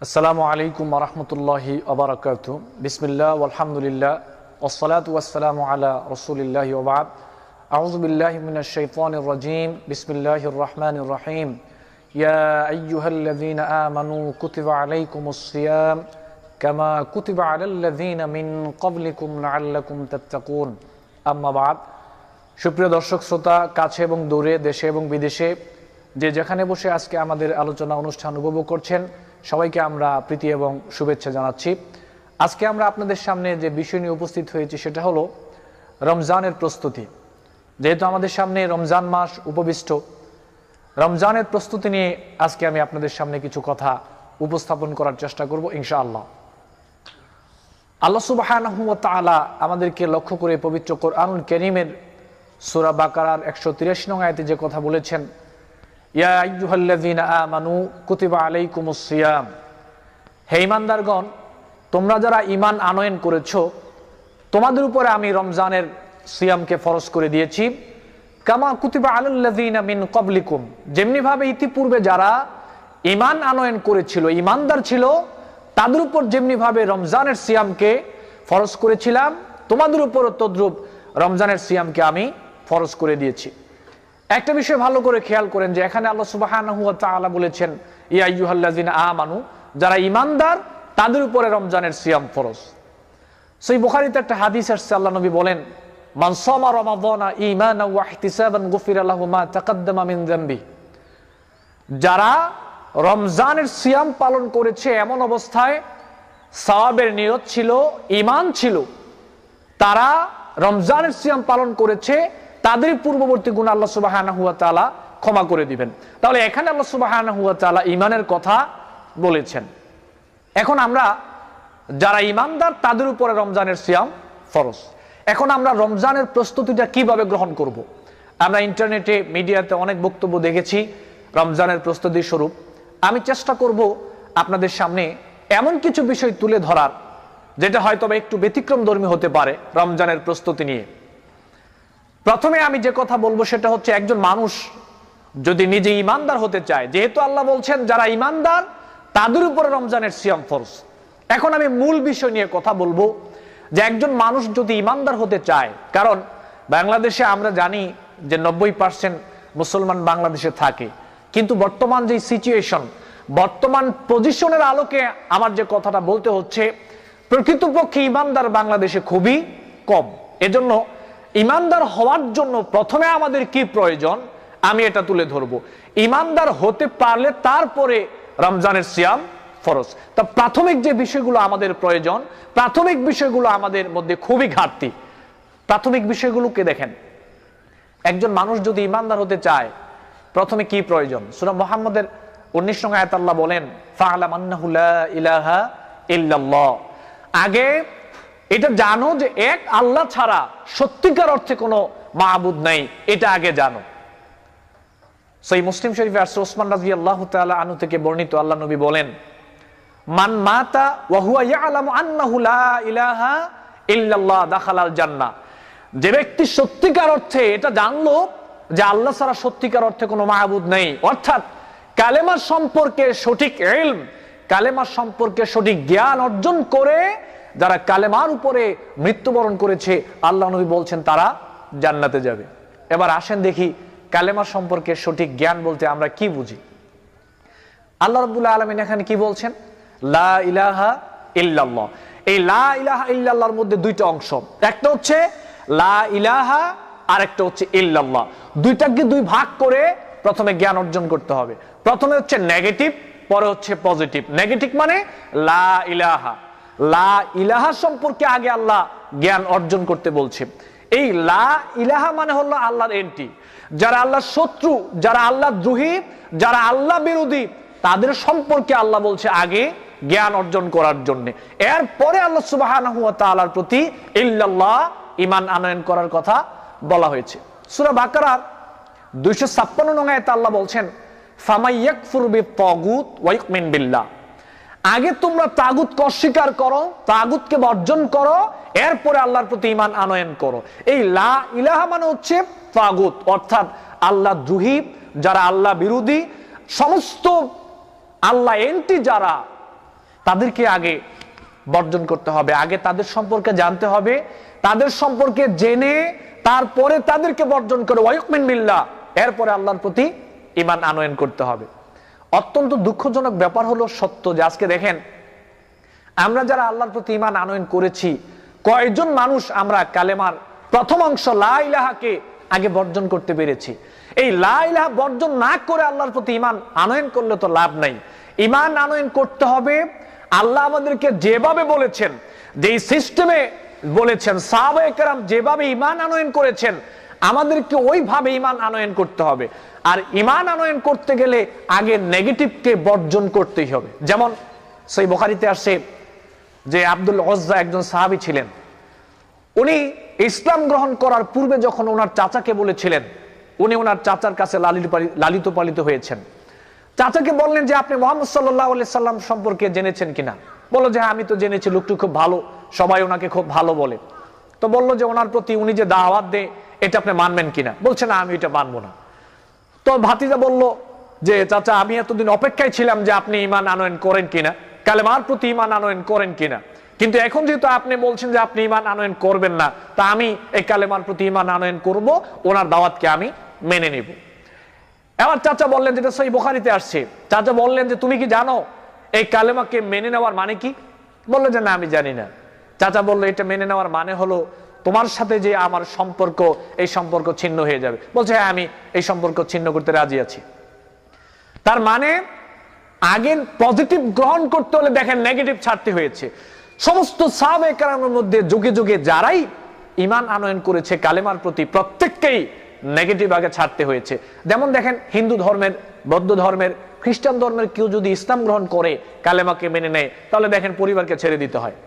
আসসালামু আলাইকুম রহমতুল্লাহি আবরকাত বিসমিল্লাহ আলহামদুলিল্লাহ ওসলাত ওয়াসালামু আলা রসুলিল্লাহি ওবাদ আউজুবিল্লাহ মিন الشيطان الرجيم بسم الله الرحمن الرحيم يا أيها الذين آمنوا كتب عليكم الصيام كما كتب على الذين من قبلكم لعلكم تتقون أما بعد সুপ্রিয় দর্শক শ্রোতা কাছে এবং দূরে দেশে এবং বিদেশে যে যেখানে বসে আজকে আমাদের আলোচনা, অনুষ্ঠান উপভোগ করছেন, সবাইকে আমরা প্রীতি এবং শুভেচ্ছা জানাচ্ছি। আজকে আমরা আপনাদের সামনে যে বিষয় নিয়ে উপস্থিত হয়েছি সেটা হলো রমজানের প্রস্তুতি। যেহেতু আমাদের সামনে রমজান মাস উপবিষ্ট, রমজানের প্রস্তুতি নিয়ে আজকে আমি আপনাদের সামনে কিছু কথা উপস্থাপন করার চেষ্টা করব, ইনশাআল্লাহ। আল্লাহ সুবাহ আমাদেরকে লক্ষ্য করে পবিত্র কোরআনুল করিমের সুরা বাকারার একশো তিরাশি নং আয়তে যে কথা বলেছেন ইয়া আলাইকুমুস সিয়াম। হে ঈমানদারগণ, তোমরা যারা ঈমান আনয়ন করেছ, তোমাদের উপরে আমি রমজানের সিয়ামকে ফরজ করে দিয়েছি। কামা কুতিবা আলাল্লাযীনা মিন ক্বাবলিকুম। যেমনি ভাবে ইতিপূর্বে যারা ইমান আনয়ন করেছিল, ঈমানদার ছিল, তাদের উপর যেমনি ভাবে রমজানের সিয়ামকে ফরজ করেছিলাম, তোমাদের উপরও তদ্রূপ রমজানের সিয়ামকে আমি ফরজ করে দিয়েছি। একটা বিষয় ভালো করে খেয়াল করেন যে এখানে আল্লাহ ওয়া বলেছেন, ইয়া আইয়ুহাল্লাযিনা আমানু, যারা ঈমানদার, তাদের উপরে রমজানের সিয়াম ফরজ। সেই বুখারীতে একটা হাদিস আসছে, আল্লাহ নবী বলেন, মান মিন যারা রমজানের সিয়াম পালন করেছে এমন অবস্থায়, সওয়াবের নিয়ত ছিল, ঈমান ছিল, তারা রমজানের সিয়াম পালন করেছে তাদের পূর্ববর্তী গুণ আল্লাহ সুবাহ ক্ষমা করে দিবেন। তাহলে এখানে আল্লাহ সুবাহ ইমানের কথা বলেছেন। এখন আমরা যারা ইমানদার তাদের উপরে রমজানের সিয়াম ফরজ। এখন আমরা রমজানের প্রস্তুতিটা কীভাবে গ্রহণ করব। আমরা ইন্টারনেটে, মিডিয়াতে অনেক বক্তব্য দেখেছি রমজানের প্রস্তুতি স্বরূপ। আমি চেষ্টা করব আপনাদের সামনে এমন কিছু বিষয় তুলে ধরার, যেটা হয়তো একটু ব্যতিক্রম ধর্মী হতে পারে রমজানের প্রস্তুতি নিয়ে। প্রথমে আমি যে কথা বলব সেটা হচ্ছে একজন মানুষ যদি নিজে ইমানদার হতে চায়, যেহেতু আল্লাহ বলছেন, যারা ইমানদার, তাদের উপরে রমজানের সিয়াম ফরজ। এখন আমি মূল বিষয় নিয়ে কথা বলব যে একজন মানুষ যদি ইমানদার হতে চায়, কারণ বাংলাদেশে আমরা জানি যে নব্বই পার্সেন্ট মুসলমান বাংলাদেশে থাকে। কিন্তু বর্তমান যে সিচুয়েশন বর্তমান পজিশনের আলোকে আমার যে কথাটা বলতে হচ্ছে, প্রকৃতপক্ষে ইমানদার বাংলাদেশে খুবই কম। এজন্য ইমানদার হওয়ার জন্য প্রথমে আমাদের কি প্রয়োজন? আমি এটা তুলে ধরব। ইমানদার হতে পারলে তারপরে রমজানের সিয়াম ফরজ। তা প্রাথমিক যে বিষয়গুলো আমাদের প্রয়োজন, প্রাথমিক বিষয়গুলো আমাদের মধ্যে খুবই ঘাটতি। প্রাথমিক বিষয়গুলোকে দেখেন? একজন মানুষ যদি ইমানদার হতে চায়, প্রথমে কি প্রয়োজন? সুরা মোহাম্মদের উনিশ নং আয়াত আল্লাহ বলেন আন্নাহু ইলাহা ইল্লাল্লাহ। আগে এটা জানো যে এক আল্লাহ ছাড়া সত্যিকার অর্থে কোনো মাহবুদ নাই, এটা আগে জানো। সেই মুসলিম শরীফে আসছে ওসমান রাজি আল্লাহ আনু থেকে বর্ণিত আল্লাহ নবী বলেন, মান মাতা ওয়াহুয়া যে ব্যক্তি সত্যিকার অর্থে এটা জানলো যে আল্লাহ ছাড়া সত্যিকার অর্থে কোনো মাহবুদ নেই, অর্থাৎ কালেমার সম্পর্কে সঠিক ইলম, কালেমার সম্পর্কে সঠিক জ্ঞান অর্জন করে যারা কালেমার উপরে মৃত্যুবরণ করেছে, আল্লাহ নবী বলছেন তারা জান্নাতে যাবে। এবার আসেন দেখি কালেমা সম্পর্কে সঠিক জ্ঞান বলতে আমরা কি বুঝি। আল্লাহ রবুল্লাহ আলমিন এখানে কি বলছেন? লা ইলাহা ইল্লাল্লাহ। এই লা ইলাহা ইল্লাল্লাহর মধ্যে দুইটা অংশ। একটা হচ্ছে লা ইলাহা আর একটা হচ্ছে ইল্লাল্লাহ। দুইটাকে দুই ভাগ করে প্রথমে জ্ঞান অর্জন করতে হবে। প্রথমে হচ্ছে নেগেটিভ, পরে হচ্ছে পজিটিভ। নেগেটিভ মানে লা ইলাহা। লা ইলাহা সম্পর্কে আগে আল্লাহ জ্ঞান অর্জন করতে বলছে। এই লা ইলাহা মানে হলো আল্লাহর এন্টি যারা আল্লাহ শত্রু, যারা আল্লাহ দ্রোহী, যারা আল্লাহ বিরোধী, তাদের সম্পর্কে আল্লাহ বলছে আগে জ্ঞান অর্জন করার জন্য। এরপরে আল্লাহ সুবাহ প্রতি ইল্লাল্লাহ ইমান আনয়ন করার কথা বলা হয়েছে। সুরা বাকারার দুইশো ছাপ্পান্ন নঙ্গায় আল্লাহ বলছেন ফামাইয়াক ফুরবি তগুত ওয়াইকমিন বিল্লাহ। আগে তোমরা তাগুতকে অস্বীকার করো, তাগুতকে বর্জন করো, এরপরে আল্লাহর প্রতি ইমান আনয়ন করো। এই লা ইলাহা মানে হচ্ছে তাগুত, অর্থাৎ আল্লাহ দ্রোহী যারা আল্লাহ বিরোধী, সমস্ত আল্লাহ এন্টি যারা, তাদেরকে আগে বর্জন করতে হবে। আগে তাদের সম্পর্কে জানতে হবে, তাদের সম্পর্কে জেনে, তারপরে তাদেরকে বর্জন করে ওয়াইকমিন বিল্লাহ, এরপরে আল্লাহর প্রতি ইমান আনয়ন করতে হবে। অত্যন্ত দুঃখজনক ব্যাপার হলো সত্য যে আজকে দেখেন, আমরা যারা আল্লাহর প্রতি ইমান আনয়ন করেছি কয়জন মানুষ আমরা কালেমার প্রথম অংশ লা ইলাহাকে আগে বর্জন করতে পেরেছি। এই লা ইলাহা বর্জন না করে আল্লাহর প্রতি ইমান আনয়ন করলে তো লাভ নাই। ইমান আনয়ন করতে হবে, আল্লাহ আমাদেরকে যেভাবে বলেছেন যে সিস্টেমে বলেছেন সাহাবাহাম যেভাবে ইমান আনয়ন করেছেন, আমাদেরকে ওইভাবে ইমান আনয়ন করতে হবে। আর ইমান আনয়ন করতে গেলে আগে নেগেটিভকে বর্জন করতেই হবে। যেমন সেই বোখারিতে আসে যে আব্দুল ওজ্জা একজন সাহাবি ছিলেন। উনি ইসলাম গ্রহণ করার পূর্বে যখন ওনার চাচাকে বলেছিলেন, উনি ওনার চাচার কাছে লালিত লালিত পালিত হয়েছেন। চাচাকে বললেন যে, আপনি মোহাম্মদ সাল্লাহ সাল্লাম সম্পর্কে জেনেছেন কিনা? বলল যে হ্যাঁ আমি তো জেনেছি, লোকটি খুব ভালো, সবাই ওনাকে খুব ভালো বলে। তো বলল যে, ওনার প্রতি উনি যে দাওয়াত দেয়, এটা আপনি মানবেন কিনা? বলছে, না, আমি এটা মানবো না। তো ভাতিজা বলল যে, চাচা, আমি এতদিন অপেক্ষায় ছিলাম যে আপনি ইমান আনয়ন করেন কিনা, কালেমার প্রতি ইমান আনয়ন করেন কিনা। কিন্তু এখন যেহেতু আপনি বলছেন যে আপনি ইমান আনয়ন করবেন না, তা আমি এই কালেমার প্রতি ইমান আনয়ন করব, ওনার দাওয়াতকে আমি মেনে নিব। এবার চাচা বললেন, যেটা সেই বোখারিতে আসছে, চাচা বললেন যে, তুমি কি জানো এই কালেমাকে মেনে নেওয়ার মানে কি? বলল যে, না, আমি জানি না। চাচা বলল, এটা মেনে নেওয়ার মানে হলো তোমার সাথে যে আমার সম্পর্ক, এই সম্পর্ক ছিন্ন হয়ে যাবে। বলছে হ্যাঁ আমি এই সম্পর্ক ছিন্ন করতে রাজি আছি। তার মানে আগে পজিটিভ গ্রহণ করতে হলে দেখেন নেগেটিভ ছাড়তে হয়েছে। সমস্ত সাহাবে কারামের মধ্যে যুগে যুগে যারাই ইমান আনয়ন করেছে, কালেমার প্রতি প্রত্যেককেই নেগেটিভ আগে ছাড়তে হয়েছে। যেমন দেখেন, হিন্দু ধর্মের, বৌদ্ধ ধর্মের, খ্রিস্টান ধর্মের কেউ যদি ইসলাম গ্রহণ করে, কালেমাকে মেনে নেয়, তাহলে দেখেন পরিবারকে ছেড়ে দিতে হয়।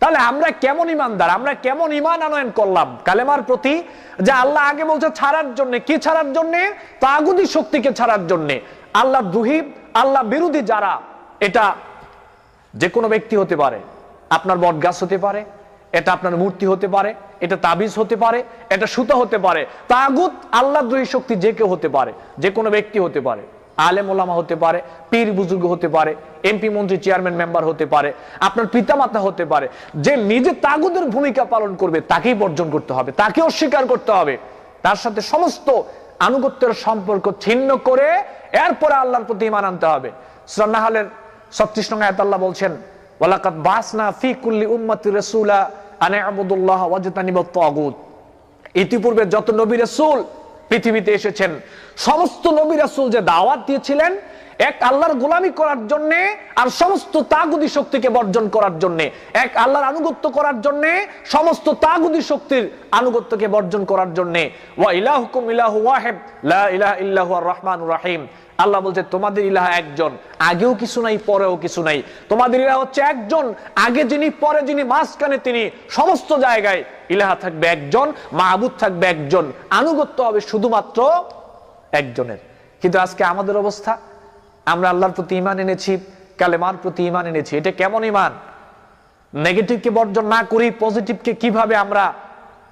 তাহলে আমরা কেমন ইমানদার? আমরা কেমন ইমান আনয়ন করলাম? কালেমার প্রতি যে আল্লাহ আগে বলছে ছাড়ার জন্য, কি ছাড়ার জন্য? তাগুদি শক্তিকে ছাড়ার জন্য। আল্লাহ দ্রোহী আল্লাহ বিরোধী যারা, এটা যে কোনো ব্যক্তি হতে পারে। আপনার বট গাছ হতে পারে, এটা আপনার মূর্তি হতে পারে, এটা তাবিজ হতে পারে, এটা সুতা হতে পারে। তাগুত আল্লাহ দ্রোহী শক্তি যে কেউ হতে পারে যে কোনো ব্যক্তি হতে পারে। আলেম ওলামা হতে পারে, পীর বুজুর্গ হতে পারে, এমপি, মন্ত্রী, চেয়ারম্যান, মেম্বার হতে পারে, আপনার পিতামাতা হতে পারে, যে নিজে তাগুদের ভূমিকা পালন করবে, তাকেই বর্জন করতে হবে, তাকে অস্বীকার করতে হবে। তার সাথে সমস্ত আনুগত্যের সম্পর্ক ছিন্ন করে এরপরে আল্লাহর প্রতি ইমান আনতে হবে। সুরান্নাহালের ছত্রিশ নং আয়াত আল্লাহ বলছেন ওয়ালাকাত বাসনা ফি কুল্লি উম্মতি রাসূলা আনে আবুদুল্লাহ ওয়াজতানিবাত তাগুত। ইতিপূর্বে যত নবী রাসূল পৃথিবীতে এসেছেন। সমস্ত নবী রাসুল যে দাওয়াত দিয়েছিলেন, এক আল্লাহর গোলামি করার জন্য আর সমস্ত তাগুদি শক্তিকে বর্জন করার জন্য, এক আল্লাহর আনুগত্য করার জন্য, সমস্ত তাগুদি শক্তির আনুগত্যকে বর্জন করার জন্য। ওয়া ইলাহুকুম ইলাহু ওয়াহিদ, লা ইলাহা ইল্লাহু আর রহমানুর রহিম। আল্লাহ বলছে, তোমাদের ইলাহা একজন, আগেও কিছু নাই, পরেও কিছু নাই। তোমাদের ইলাহা হচ্ছে একজন, আগে যিনি, পরে যিনি, মাঝখানে তিনি, সমস্ত জায়গায় ইলাহা থাকবে একজন, মাহবুদ থাকবে একজন, আনুগত্য হবে শুধুমাত্র একজনের। কিন্তু আজকে আমাদের অবস্থা, আমরা আল্লাহর প্রতি ইমান এনেছি, কালেমার প্রতি ইমান এনেছি, এটা কেমন ইমান নেগেটিভকে বর্জন না করি পজিটিভকে কীভাবে আমরা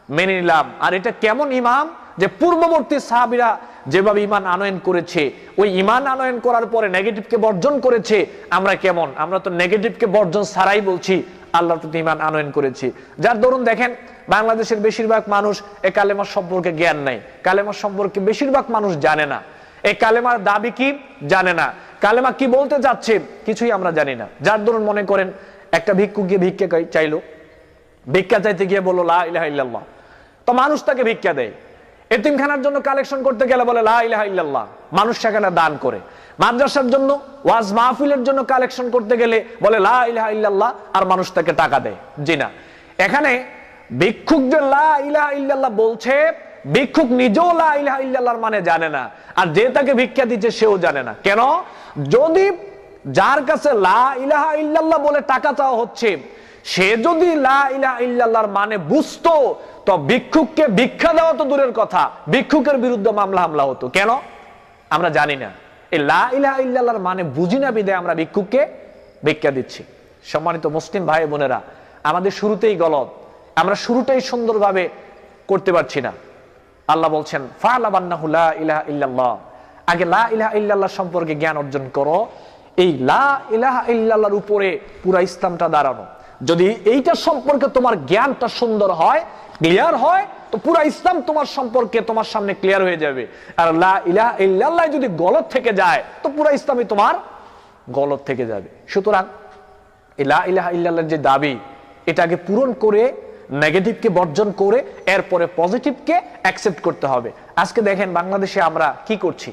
মেনে নিলাম? আর এটা কেমন ইমাম যে পূর্ববর্তী সাহাবিরা যেভাবে ইমান আনয়ন করেছে, ওই ইমান আনয়ন করার পরে নেগেটিভকে বর্জন করেছে, আমরা কেমন? আমরা তো নেগেটিভকে বর্জন ছাড়াই বলছি, আল্লাহর প্রতি ইমান আনয়ন করেছি। যার দরুন দেখেন, বাংলাদেশের বেশিরভাগ মানুষ এ কালেমার সম্পর্কে জ্ঞান নাই। কালেমার সম্পর্কে বেশিরভাগ মানুষ জানে না। এই কালেমার দাবি কি? জানে না। কালেমা কি বলতে যাচ্ছে? কিছুই আমরা জানি না। যার দরুন মনে করেন, একটা ভিক্ষু গিয়ে ভিক্ষা চাইলো। ভিক্ষা চাইতে গিয়ে বলল, লা ইলাহা ইল্লাল্লাহ। তো মানুষ তাকে ভিক্ষা দেয়। এতিমখানার জন্য কালেকশন করতে গেলে বলে, লা ইলাহা ইল্লাল্লাহ। মানুষ সেখানে দান করে। মাদ্রাসার জন্য ওয়াজ মাহফিলের জন্য কালেকশন করতে গেলে বলে, লা ইলাহা আর মানুষ তাকে টাকা দেয়। জি না। এখানে ভিক্ষুক যে লা ইলাহা ইল্লাল্লাহ বলছে, ভিক্ষুক নিজেও লা ইলাহা মানে জানে না। আর যে তাকে ভিক্ষা দিচ্ছে, সেও জানে না। কেন? যদি যার কাছে লা ইলাহা ইল্লাল্লাহ বলে টাকা চাওয়া হচ্ছে সে যদি ইল্লাল্লাহর মানে বুঝতো, তো ভিক্ষুককে ভিক্ষা দেওয়া তো দূরের কথা। ভিক্ষুকের বিরুদ্ধে মামলা হামলা হতো। কেন? আমরা জানি না। এই লা ইলাহা মানে বুঝি না বিদে আমরা ভিক্ষুককে ভিক্ষা দিচ্ছি। সম্মানিত মুসলিম ভাই বোনেরা, আমাদের শুরুতেই গলত। আমরা শুরুটাই সুন্দরভাবে করতে পারছি না। আল্লাহ বলছেন আগে লা ইলাহা ইল্লাল্লাহ সম্পর্কে জ্ঞান অর্জন করো। এই লা ইলাহা উপরে পুরা ইসলামটা দাঁড়ানো। যদি এইটা সম্পর্কে তোমার জ্ঞানটা সুন্দর হয় ক্লিয়ার হয়, তো পুরা ইসলাম তোমার সম্পর্কে তোমার সামনে ক্লিয়ার হয়ে যাবে। আর লা ইলাহা ইল্লাল্লাহ যদি গলত থেকে যায়, তো পুরা ইসলামই তোমার গলত থেকে যাবে। সুতরাং ইলাহা ইল্লাল্লাহর যে দাবি, এটাকে পূরণ করে নেগেটিভকে বর্জন করে, এরপরে পজিটিভকে অ্যাকসেপ্ট করতে হবে। আজকে দেখেন বাংলাদেশে আমরা কি করছি?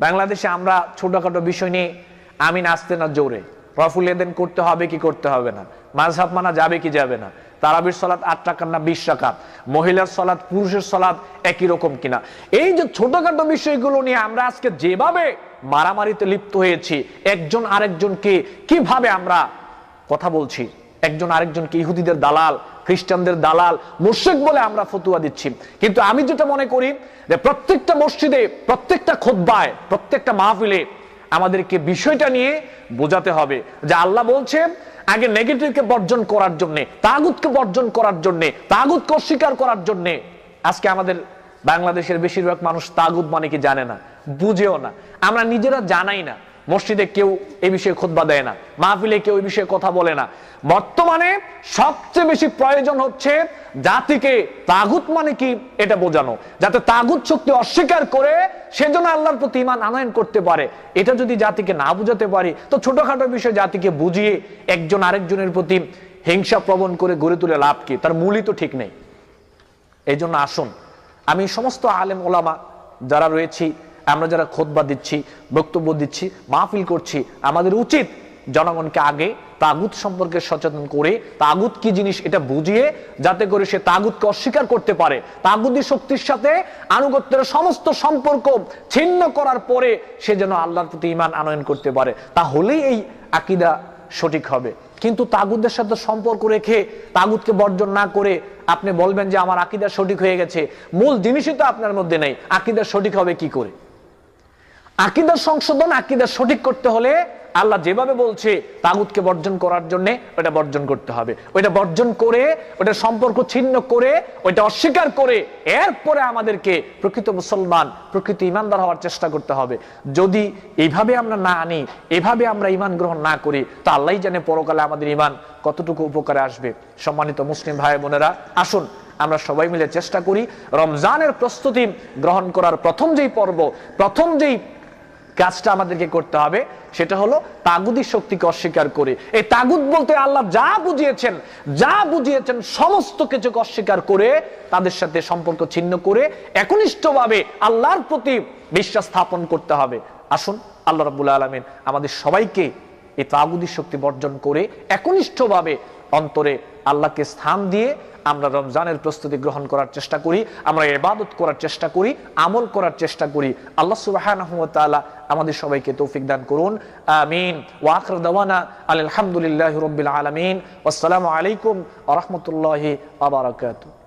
বাংলাদেশে আমরা ছোটখাটো বিষয় নিয়ে আমি নাচতে না জোরে। রফুল এদেন করতে হবে কি করতে হবে না? মাঝহাব মানা যাবে কি যাবে না? তারাবির সলাৎ আট টাকার না বিশ টাকা মহিলার সলাৎ, পুরুষের সলাৎ একই রকম কিনা? এই যে ছোটখাটো বিষয়গুলো নিয়ে আমরা আজকে যেভাবে মারামারিতে লিপ্ত হয়েছি, একজন আরেকজনকে কীভাবে আমরা কথা বলছি? একজন আরেকজনকে ইহুদিদের দালাল, খ্রিস্টানদের দালাল মুর্শেক বলে আমরা ফতুয়া দিচ্ছি। কিন্তু আমি যেটা মনে করি যে প্রত্যেকটা মসজিদে, প্রত্যেকটা খোদ্বায় প্রত্যেকটা মাহফিলে আমাদেরকে বিষয়টা নিয়ে বোঝাতে হবে যে আল্লাহ বলছে, আগে নেগেটিভকে বর্জন করার জন্যে, তাগুতকে বর্জন করার জন্যে, তাগুতকে অস্বীকার করার জন্যে। আজকে আমাদের বাংলাদেশের বেশিরভাগ মানুষ তাগুত মানে কি জানে না, বুঝেও না। আমরা নিজেরা জানাই না। মসজিদে কেউ এই বিষয়ে খোদবা দেয় না, মাহফিলে কেউ এই বিষয়ে কথা বলে না। বর্তমানে সবচেয়ে বেশি প্রয়োজন হচ্ছে জাতিকে তাগুত মানে কি এটা বোঝানো। যাতে তাগুত শক্তি অস্বীকার করে সেজন্য আল্লাহর প্রতি ইমান আনয়ন করতে পারে। এটা যদি জাতিকে না বুঝাতে পারি, তো ছোটখাটো বিষয় জাতিকে বুঝিয়ে একজন আরেকজনের প্রতি হিংসা প্রবণ করে গড়ে তুলে লাভ কি? তার মূলই তো ঠিক নেই। এই আসুন, আমি সমস্ত আলেম ওলামা যারা রয়েছি আমরা যারা খোদবা দিচ্ছি, বক্তব্য দিচ্ছি, মাহফিল করছি, আমাদের উচিত জনগণকে আগে তাগুত সম্পর্কে সচেতন করে তাগুত কি জিনিস এটা বুঝিয়ে যাতে করে সে তাগুতকে অস্বীকার করতে পারে। তাগুদি শক্তির সাথে আনুগত্যের সমস্ত সম্পর্ক ছিন্ন করার পরে সে যেন আল্লাহর প্রতি ইমান আনয়ন করতে পারে। তাহলেই এই আকিদা সঠিক হবে। কিন্তু তাগুদের সাথে সম্পর্ক রেখে তাগুদকে বর্জন না করে আপনি বলবেন যে আমার আকিদা সঠিক হয়ে গেছে। মূল জিনিসই তো আপনার মধ্যে নেই। আকিদা সঠিক হবে কি করে? আকিদার সংশোধন আকিদা সঠিক করতে হলে আল্লাহ যেভাবে বলছে তাগুতকে বর্জন করার জন্য ওটা বর্জন করতে হবে। ওইটা বর্জন করে ওটা সম্পর্ক ছিন্ন করে, ওইটা অস্বীকার করে এরপরে আমাদেরকে প্রকৃত মুসলমান, প্রকৃত ইমানদার হওয়ার চেষ্টা করতে হবে। যদি এইভাবে আমরা না আনি, এভাবে আমরা ইমান গ্রহণ না করি, তা আল্লাহ জানে পরকালে আমাদের ইমান কতটুকু উপকারে আসবে। সম্মানিত মুসলিম ভাই বোনেরা, আসুন আমরা সবাই মিলে চেষ্টা করি, রমজানের প্রস্তুতি গ্রহণ করার প্রথম যেই পর্ব, প্রথম যেই কাজটা আমাদেরকে করতে হবে, সেটা হলো তাগুদি শক্তিকে অস্বীকার করে। এই তাগুদ বলতে আল্লাহ যা বুঝিয়েছেন যা বুঝিয়েছেন সমস্ত কিছুকে অস্বীকার করে তাদের সাথে সম্পর্ক ছিন্ন করে একনিষ্ঠভাবে আল্লাহর প্রতি বিশ্বাস স্থাপন করতে হবে। আসুন, আল্লাহ রাবুল আলমিন আমাদের সবাইকে এই তাগুদি শক্তি বর্জন করে একনিষ্ঠভাবে অন্তরে আল্লাহকে স্থান দিয়ে আমরা রমজানের প্রস্তুতি গ্রহণ করার চেষ্টা করি, আমরা এবাদত করার চেষ্টা করি, আমল করার চেষ্টা করি। আল্লাহ সুবাহ আমাদের সবাইকে তৌফিক দান করুন। আমিন। ওয়াকর দাওয়ানা আলহামদুলিল্লাহ রবিল আলমিন। আসসালামু আলাইকুম আ রাহমাতুল্লাহি ওয়া বারাকাতুহু।